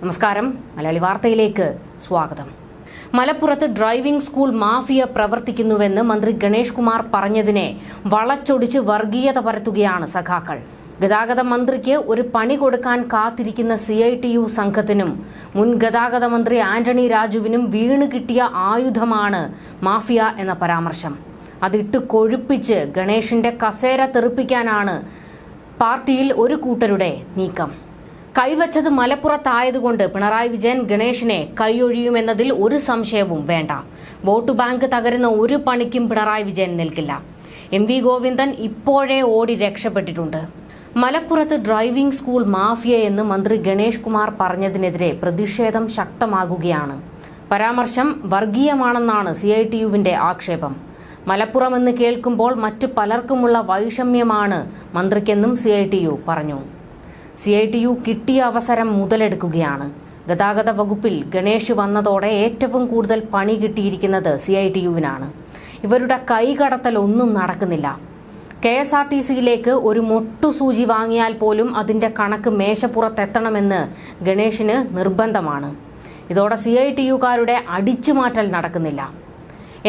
നമസ്കാരം. മലയാളി വാർത്തയിലേക്ക് സ്വാഗതം. മലപ്പുറത്ത് ഡ്രൈവിംഗ് സ്കൂൾ മാഫിയ പ്രവർത്തിക്കുന്നുവെന്ന് മന്ത്രി ഗണേഷ് കുമാർ പറഞ്ഞതിനെ വളച്ചൊടിച്ച് വർഗീയത പരത്തുകയാണ് സഖാക്കൾ. ഗതാഗത മന്ത്രിക്ക് ഒരു പണി കൊടുക്കാൻ കാത്തിരിക്കുന്ന സി ഐ ടി യു സംഘത്തിനും മുൻ ഗതാഗത മന്ത്രി ആന്റണി രാജുവിനും വീണ് കിട്ടിയ ആയുധമാണ് മാഫിയ എന്ന പരാമർശം. അതിട്ട് കൊഴുപ്പിച്ച് ഗണേഷിന്റെ കസേര തെറിപ്പിക്കാനാണ് പാർട്ടിയിൽ ഒരു കൂട്ടരുടെ നീക്കം. കൈവച്ചത് മലപ്പുറത്തായതുകൊണ്ട് പിണറായി വിജയൻ ഗണേഷിനെ കൈയൊഴിയുമെന്നതിൽ ഒരു സംശയവും വേണ്ട. വോട്ട് ബാങ്ക് തകരുന്ന ഒരു പണിക്കും പിണറായി വിജയൻ നിൽക്കില്ല. എം വി ഗോവിന്ദൻ ഇപ്പോഴേ ഓടി രക്ഷപ്പെട്ടിട്ടുണ്ട്. മലപ്പുറത്ത് ഡ്രൈവിംഗ് സ്കൂൾ മാഫിയ എന്ന് മന്ത്രി ഗണേഷ് കുമാർ പറഞ്ഞതിനെതിരെ പ്രതിഷേധം ശക്തമാകുകയാണ്. പരാമർശം വർഗീയമാണെന്നാണ് സി ഐ ടി യുവിന്റെ ആക്ഷേപം. മലപ്പുറം എന്ന് കേൾക്കുമ്പോൾ മറ്റു പലർക്കുമുള്ള വൈഷമ്യമാണ് മന്ത്രിക്കെന്നും സി ഐ ടി യു പറഞ്ഞു. സി ഐ ടി യു കിട്ടിയ അവസരം മുതലെടുക്കുകയാണ്. ഗതാഗത വകുപ്പിൽ ഗണേഷ് വന്നതോടെ ഏറ്റവും കൂടുതൽ പണി കിട്ടിയിരിക്കുന്നത് സി ഐ ടി യുവിനാണ് ഇവരുടെ കൈകടത്തൽ ഒന്നും നടക്കുന്നില്ല. കെ എസ് ആർ ടി സിയിലേക്ക് ഒരു മൊട്ടുസൂചി വാങ്ങിയാൽ പോലും അതിന്റെ കണക്ക് മേശപ്പുറത്തെത്തണമെന്ന് ഗണേഷിന് നിർബന്ധമാണ്. ഇതോടെ സി ഐ ടി യുക്കാരുടെ അടിച്ചുമാറ്റൽ നടക്കുന്നില്ല.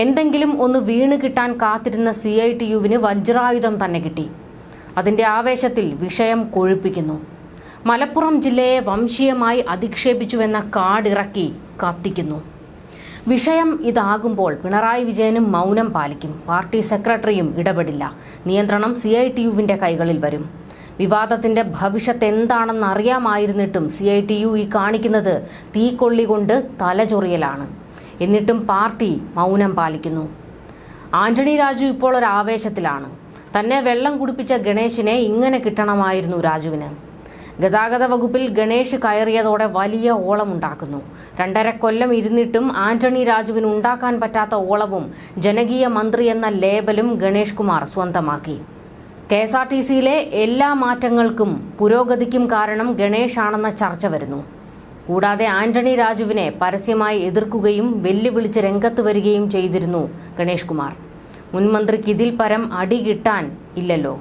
എന്തെങ്കിലും ഒന്ന് വീണ് കിട്ടാൻ കാത്തിരുന്ന സി ഐ ടി യുവിന് വജ്രായുധം തന്നെ കിട്ടി. അതിന്റെ ആവേശത്തിൽ വിഷയം കൊഴുപ്പിക്കുന്നു. മലപ്പുറം ജില്ലയെ വംശീയമായി അധിക്ഷേപിച്ചുവെന്ന കാടിറക്കി കത്തിക്കുന്നു വിഷയം ഇതാകുമ്പോൾ പിണറായി വിജയനും മൗനം പാലിക്കും. പാർട്ടി സെക്രട്ടറിയും ഇടപെടില്ല. നിയന്ത്രണം സി ഐ ടി യുവിന്റെ കൈകളിൽ വരും. വിവാദത്തിന്റെ ഭവിഷ്യത്ത് എന്താണെന്ന് അറിയാമായിരുന്നിട്ടും സി ഐ ടി യു ഈ കാണിക്കുന്നത് തീക്കൊള്ളി കൊണ്ട് തലചൊറിയലാണ്. എന്നിട്ടും പാർട്ടി മൗനം പാലിക്കുന്നു. ആന്റണി രാജു ഇപ്പോൾ ഒരു ആവേശത്തിലാണ്. തന്നെ വെള്ളം കുടിപ്പിച്ച ഗണേശിനെ ഇങ്ങനെ കിട്ടണമായിരുന്നു രാജുവിന്. ഗതാഗത വകുപ്പിൽ ഗണേഷ് കയറിയതോടെ വലിയ ഓളമുണ്ടാക്കുന്നു. രണ്ടര കൊല്ലം ഇരുന്നിട്ടും ആന്റണി രാജുവിന് ഉണ്ടാക്കാൻ പറ്റാത്ത ഓളവും ജനകീയ മന്ത്രി എന്ന ലേബലും ഗണേഷ് കുമാർ സ്വന്തമാക്കി. കെ എസ് ആർ ടി സിയിലെ എല്ലാ മാറ്റങ്ങൾക്കും പുരോഗതിക്കും കാരണം ഗണേഷ് ആണെന്ന ചർച്ച വരുന്നു. കൂടാതെ ആന്റണി രാജുവിനെ പരസ്യമായി എതിർക്കുകയും വെല്ലുവിളിച്ച് രംഗത്ത് വരികയും ചെയ്തിരുന്നു ഗണേഷ് കുമാർ. മുൻമന്ത്രിക്ക് ഇതിൽ പരം അടി കിട്ടാൻ ഇല്ലല്ലോ.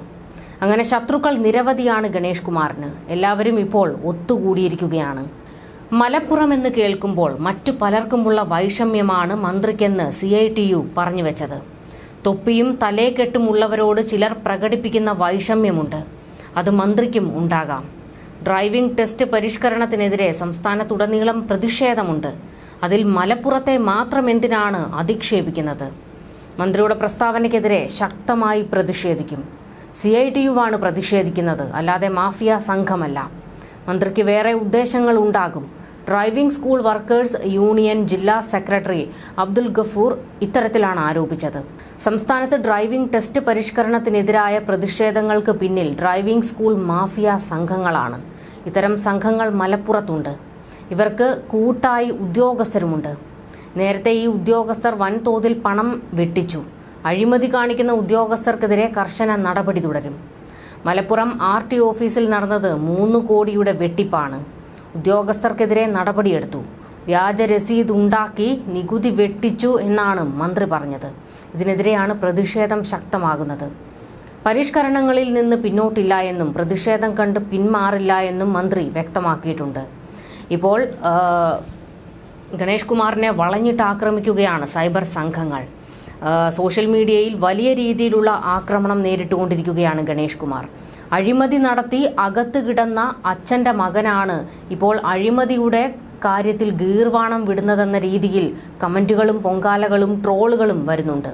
അങ്ങനെ ശത്രുക്കൾ നിരവധിയാണ് ഗണേഷ് കുമാറിന്. എല്ലാവരും ഇപ്പോൾ ഒത്തുകൂടിയിരിക്കുകയാണ്. മലപ്പുറം എന്ന് കേൾക്കുമ്പോൾ മറ്റു പലർക്കുമുള്ള വൈഷമ്യമാണ് മന്ത്രിക്കെന്ന് സി ഐ ടി യു പറഞ്ഞു വെച്ചത്. തൊപ്പിയും തലേക്കെട്ടും ഉള്ളവരോട് ചിലർ പ്രകടിപ്പിക്കുന്ന വൈഷമ്യമുണ്ട്. അത് മന്ത്രിക്കും ഉണ്ടാകാം. ഡ്രൈവിംഗ് ടെസ്റ്റ് പരിഷ്കരണത്തിനെതിരെ സംസ്ഥാനത്തുടനീളം പ്രതിഷേധമുണ്ട്. അതിൽ മലപ്പുറത്തെ മാത്രം എന്തിനാണ് അധിക്ഷേപിക്കുന്നത്? മന്ത്രിയുടെ പ്രസ്താവനയ്ക്കെതിരെ ശക്തമായി പ്രതിഷേധിക്കും. സി ഐ ടി യുവാണ് പ്രതിഷേധിക്കുന്നത്. അല്ലാതെ മാഫിയ സംഘമല്ല. മന്ത്രിക്ക് വേറെ ഉദ്ദേശങ്ങൾ ഉണ്ടാകും. ഡ്രൈവിംഗ് സ്കൂൾ വർക്കേഴ്സ് യൂണിയൻ ജില്ലാ സെക്രട്ടറി അബ്ദുൽ ഗഫൂർ ഇത്തരത്തിലാണ് ആരോപിച്ചത്. സംസ്ഥാനത്ത് ഡ്രൈവിംഗ് ടെസ്റ്റ് പരിഷ്കരണത്തിനെതിരായ പ്രതിഷേധങ്ങൾക്ക് പിന്നിൽ ഡ്രൈവിംഗ് സ്കൂൾ മാഫിയ സംഘങ്ങളാണ്. ഇത്തരം സംഘങ്ങൾ മലപ്പുറത്തുണ്ട്. ഇവർക്ക് കൂട്ടായി ഉദ്യോഗസ്ഥരുമുണ്ട്. നേരത്തെ ഈ ഉദ്യോഗസ്ഥർ വൻതോതിൽ പണം വെട്ടിച്ചു. അഴിമതി കാണിക്കുന്ന ഉദ്യോഗസ്ഥർക്കെതിരെ കർശന നടപടി തുടരും. മലപ്പുറം ആർ ടി ഓഫീസിൽ നടന്നത് മൂന്ന് കോടിയുടെ വെട്ടിപ്പാണ്. ഉദ്യോഗസ്ഥർക്കെതിരെ നടപടിയെടുത്തു. വ്യാജ രസീത് ഉണ്ടാക്കി നികുതി വെട്ടിച്ചു എന്നാണ് മന്ത്രി പറഞ്ഞത്. ഇതിനെതിരെയാണ് പ്രതിഷേധം ശക്തമാകുന്നത്. പരിഷ്കരണങ്ങളിൽ നിന്ന് പിന്നോട്ടില്ല എന്നും പ്രതിഷേധം കണ്ട് പിന്മാറില്ല എന്നും മന്ത്രി വ്യക്തമാക്കിയിട്ടുണ്ട്. ഇപ്പോൾ ഗണേഷ് കുമാറിനെ വളഞ്ഞിട്ട് ആക്രമിക്കുകയാണ് സൈബർ സംഘങ്ങൾ. സോഷ്യൽ മീഡിയയിൽ വലിയ രീതിയിലുള്ള ആക്രമണം നേരിട്ടുകൊണ്ടിരിക്കുകയാണ് ഗണേഷ് കുമാർ. അഴിമതി നടത്തി അകത്ത് കിടന്ന അച്ഛന്റെ മകനാണ് ഇപ്പോൾ അഴിമതിയുടെ കാര്യത്തിൽ ഗീർവാണം വിടുന്നതെന്ന രീതിയിൽ കമന്റുകളും പൊങ്കാലകളും ട്രോളുകളും വരുന്നുണ്ട്.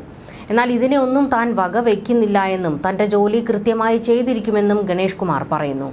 എന്നാൽ ഇതിനെ ഒന്നും താൻ വകവയ്ക്കുന്നില്ല എന്നും തന്റെ ജോലി കൃത്യമായി ചെയ്തിരിക്കുമെന്നും ഗണേഷ് കുമാർ പറയുന്നു.